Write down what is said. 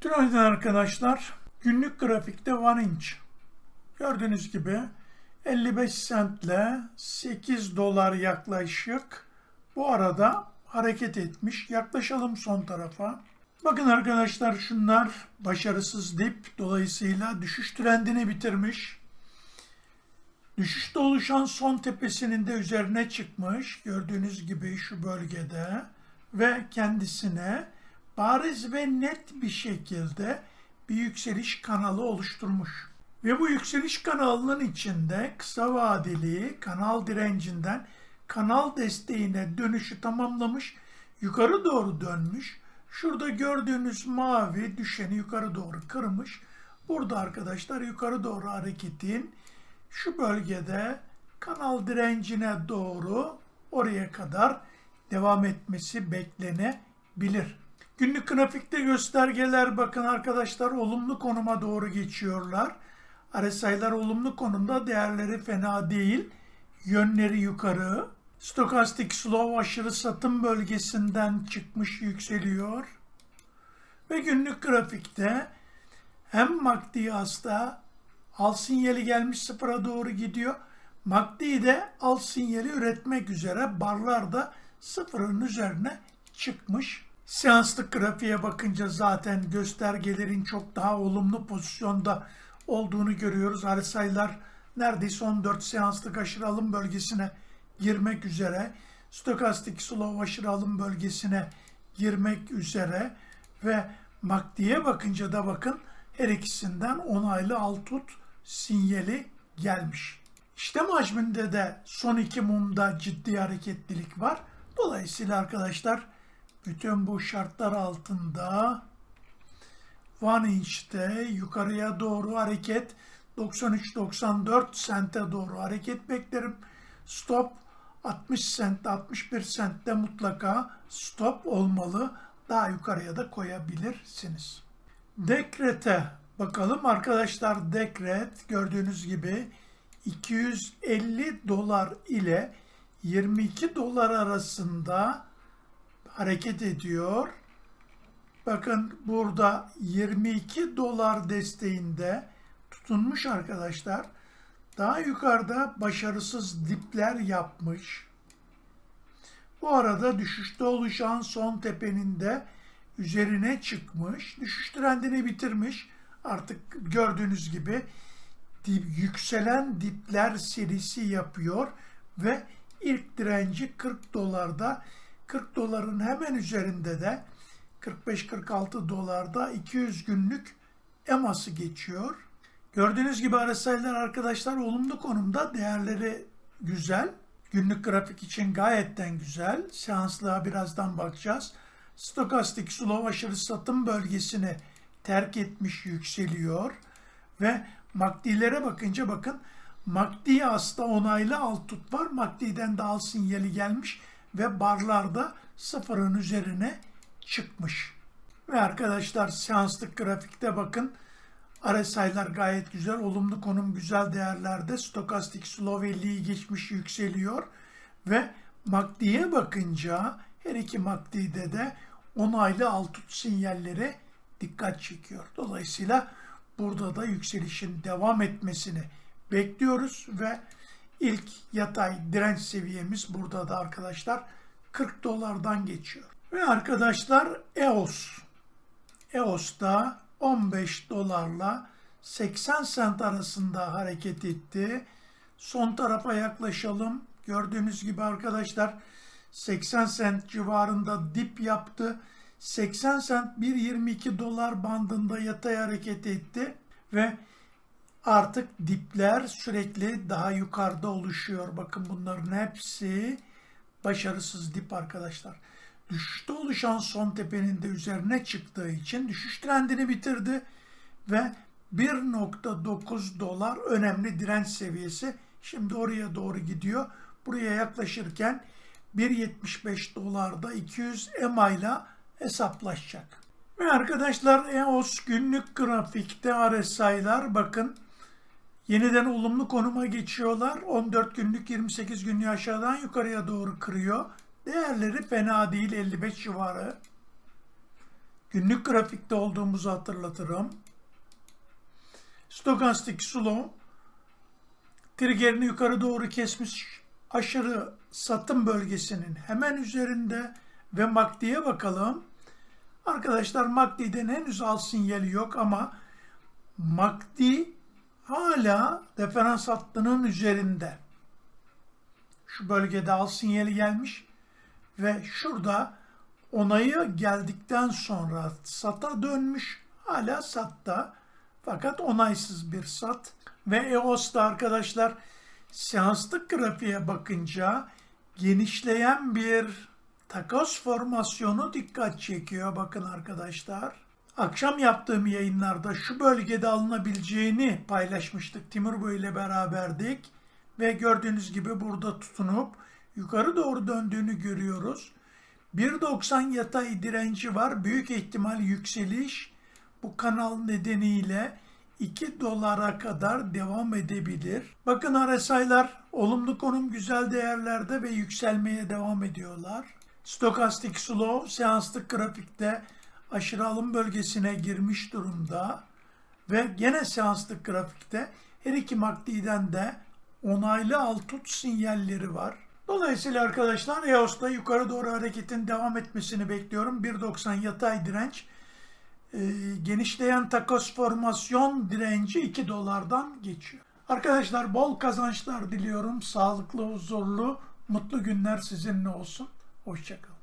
Günaydın arkadaşlar. Günlük grafikte one inch. Gördüğünüz gibi 55 centle 8 dolar yaklaşık bu arada hareket etmiş. Yaklaşalım son tarafa. Bakın arkadaşlar şunlar başarısız dip dolayısıyla düşüş trendini bitirmiş. Düşüşte oluşan son tepesinin de üzerine çıkmış. Gördüğünüz gibi şu bölgede ve kendisine bariz ve net bir şekilde bir yükseliş kanalı oluşturmuş. Ve bu yükseliş kanalının içinde kısa vadeli kanal direncinden kanal desteğine dönüşü tamamlamış, yukarı doğru dönmüş. Şurada gördüğünüz mavi düşeni yukarı doğru kırmış. Burada arkadaşlar yukarı doğru hareketin şu bölgede kanal direncine doğru oraya kadar devam etmesi beklenebilir. Günlük grafikte göstergeler bakın arkadaşlar olumlu konuma doğru geçiyorlar. RSI'lar olumlu konumda değerleri fena değil. Yönleri yukarı. Stokastik slow aşırı satım bölgesinden çıkmış yükseliyor. Ve günlük grafikte hem MACD hasta al sinyali gelmiş sıfıra doğru gidiyor. MACD de al sinyali üretmek üzere barlar da sıfırın üzerine çıkmış. Seanslık grafiğe bakınca zaten göstergelerin çok daha olumlu pozisyonda olduğunu görüyoruz. RSI'lar neredeyse 14 seanslık aşırı alım bölgesine girmek üzere. Stokastik slow aşırı alım bölgesine girmek üzere ve MACD'ye bakınca da bakın her ikisinden onaylı al tut sinyali gelmiş. İşlem hacminde de son iki mumda ciddi hareketlilik var. Dolayısıyla arkadaşlar bütün bu şartlar altında One Inch'te yukarıya doğru hareket 93-94 sente doğru hareket beklerim. Stop 60 sent 61 sentte mutlaka stop olmalı. Daha yukarıya da koyabilirsiniz. Dekrete bakalım arkadaşlar. Dekret gördüğünüz gibi 250 dolar ile 22 dolar arasında hareket ediyor. Bakın burada 22 dolar desteğinde tutunmuş arkadaşlar. Daha yukarıda başarısız dipler yapmış. Bu arada düşüşte oluşan son tepenin de üzerine çıkmış. Düşüş trendini bitirmiş. Artık gördüğünüz gibi dip, yükselen dipler serisi yapıyor ve ilk direnci 40 dolarda 40 doların hemen üzerinde de 45-46 dolarda 200 günlük EMA'sı geçiyor. Gördüğünüz gibi RSI'ler arkadaşlar olumlu konumda. Değerleri güzel. Günlük grafik için gayetten güzel. Seanslığa birazdan bakacağız. Stokastik slow aşırı satım bölgesini terk etmiş yükseliyor. Ve MACD'lere bakınca bakın MACD hasta onaylı alt tut var. MACD'den de al sinyali gelmiş ve barlarda sıfırın üzerine çıkmış. Ve arkadaşlar seanslık grafikte bakın RSI'lar gayet güzel. Olumlu konum güzel değerlerde. Stokastik slow 50'yi geçmiş yükseliyor. Ve MACD'ye bakınca her iki MACD'de de onaylı alt tut sinyalleri dikkat çekiyor. Dolayısıyla burada da yükselişin devam etmesini bekliyoruz ve ilk yatay direnç seviyemiz burada da arkadaşlar 40 dolardan geçiyor. Ve arkadaşlar EOS. EOS'ta 15 dolarla 80 sent arasında hareket etti. Son tarafa yaklaşalım. Gördüğünüz gibi arkadaşlar 80 sent civarında dip yaptı. 80 sent 1.22 dolar bandında yatay hareket etti ve artık dipler sürekli daha yukarıda oluşuyor. Bakın bunların hepsi başarısız dip arkadaşlar. Düşüşte oluşan son tepenin de üzerine çıktığı için düşüş trendini bitirdi ve 1.9 dolar önemli direnç seviyesi. Şimdi oraya doğru gidiyor. Buraya yaklaşırken 1.75 dolarda 200 EMA ile hesaplaşacak. Ve arkadaşlar EOS günlük grafikte RSI'lar bakın yeniden olumlu konuma geçiyorlar. 14 günlük 28 günlük aşağıdan yukarıya doğru kırıyor. Değerleri fena değil 55 civarı. günlük grafikte olduğumuzu hatırlatırım. Stokastik slow triggerini yukarı doğru kesmiş aşırı satım bölgesinin hemen üzerinde ve MACD'ye bakalım. Arkadaşlar MACD'den henüz al sinyali yok ama MACD hala referans hattının üzerinde. Şu bölgede al sinyali gelmiş ve şurada onayı geldikten sonra sata dönmüş. Hala satta fakat onaysız bir sat. Ve EOS'ta arkadaşlar seanslık grafiğe bakınca genişleyen bir takas formasyonu dikkat çekiyor. Bakın arkadaşlar. Akşam yaptığım yayınlarda şu bölgede alınabileceğini paylaşmıştık. Timur Bey ile beraberdik. Ve gördüğünüz gibi burada tutunup yukarı doğru döndüğünü görüyoruz. 1.90 yatay direnci var. Büyük ihtimal yükseliş bu kanal nedeniyle 2 dolara kadar devam edebilir. Bakın RSI'lar olumlu konum güzel değerlerde ve yükselmeye devam ediyorlar. Stokastik slow seanslık grafikte aşırı alım bölgesine girmiş durumda ve gene seanslık grafikte her iki MACD'den de onaylı al tut sinyalleri var. Dolayısıyla arkadaşlar EOS'ta yukarı doğru hareketin devam etmesini bekliyorum. 1.90 yatay direnç e, genişleyen takas formasyon direnci 2 dolardan geçiyor. Arkadaşlar bol kazançlar diliyorum. Sağlıklı, huzurlu, mutlu günler sizinle olsun. Hoşçakalın.